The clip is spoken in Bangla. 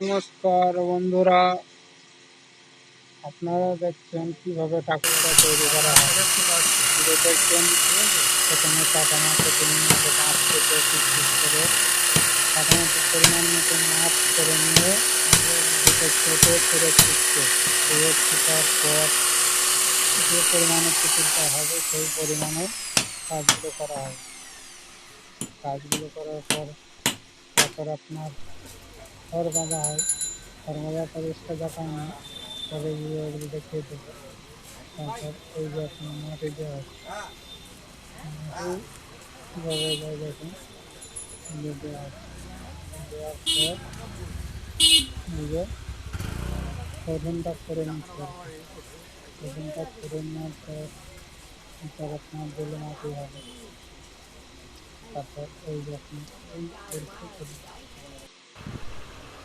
নমস্কার বন্ধুরা। আপনারা দেখছেন কীভাবে ঠাকুরটা তৈরি করা হয়। দেখছেন, প্রথমে কাঠামোটা নিয়ে মাছ কেটে পিস করে কাঠামোটা পরিমাণ মতো মাছ করে নিয়ে সেটা কেটে ফেরত দিচ্ছে ফেরত পর যে পরিমাণে পুকুরটা হবে, সেই পরিমাণে কাজগুলো করা হয় কাজগুলো করার পর তারপর আপনার খড় বাঁধা হয়। খড় বাঁধার পর এক্সট্রা হয়, তবে গিয়ে ওগুলো দেখিয়ে দেবো। তারপর ওই যে আপনার মাটি দেওয়া হয় হয় দেওয়ার পর এই যে করে হবে। শোধনটা করে নেওয়ার পর তারপর বেলে মাটি তারপর ওই যে আপনি